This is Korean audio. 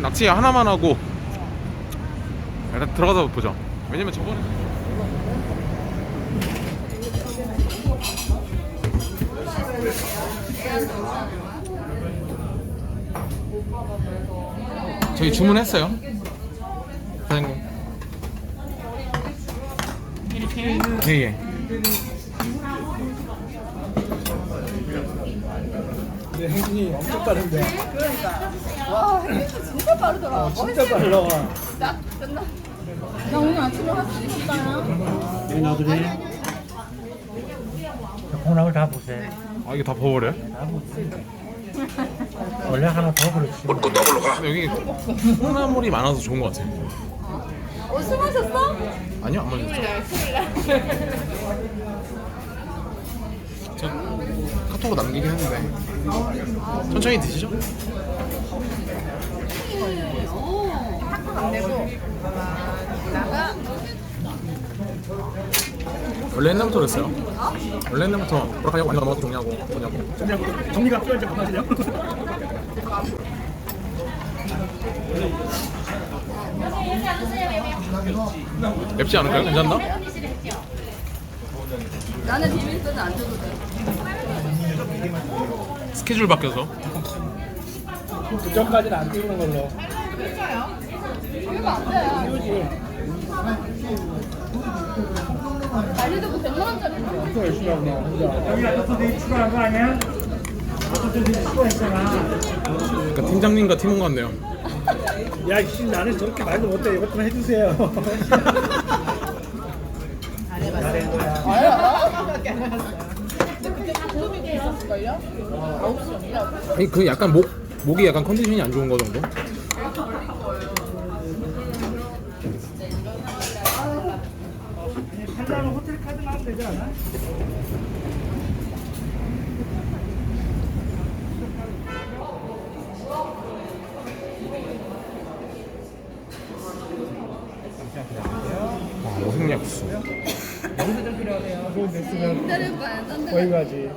낚시 하나만 하고 일단 들어가서 보죠. 왜냐면 저번에 저희 주문했어요. 사장님. 예예. 근데 행진이 엄청 빠른데. 와, 혜민이 진짜 빠르더라. 어, 진짜 빨라. 나 끝나. 나 오늘 아침에 할수 있을까요? 네, 나들이 콩나물 다 보세요. 아 이게 다 버버려요? 다 보세요. 원래 하나 더 그렇지. 근데 여기 콩나물이 많아서 좋은 것 같아요. 어, 술 마셨어? 아니요 안 마셨죠. 저 카톡으로 남기긴 했는데 천천히 드시죠. 안 되고. 나가. 원래 옛날부터 그랬어요. 원래 옛날부터 뭐라카냐고 많이 넘어가고 정리하고 뭐냐고. 정리가 필요한지 못하시냐? 맵지 않을까요? 괜찮나? 나는 비빔면은 안 줘도 돼. 스케줄 바뀌어서 그 전까지는 안 띄우는 걸로. 이거 안 돼. 띄우지. 난리도 뭐 100만 원짜리. 엄청 열심히 하구나, 혼자. 여기 아까 내 추가한 거 아니야? 아까 내 추가했잖아. 그러니까 팀장님과 팀원 같네요. 야, 씨, 나는 저렇게 말도 못해. 이것 좀 해주세요. 잘해. 있었을 걸요? 아홉 시 없냐? 아니 그 약간 목 목이 약간 컨디션이 안 좋은 거 정도? 호텔 카드 나오면 되지 않아? 아, 기다릴 바에 딴 데. 거기 가지.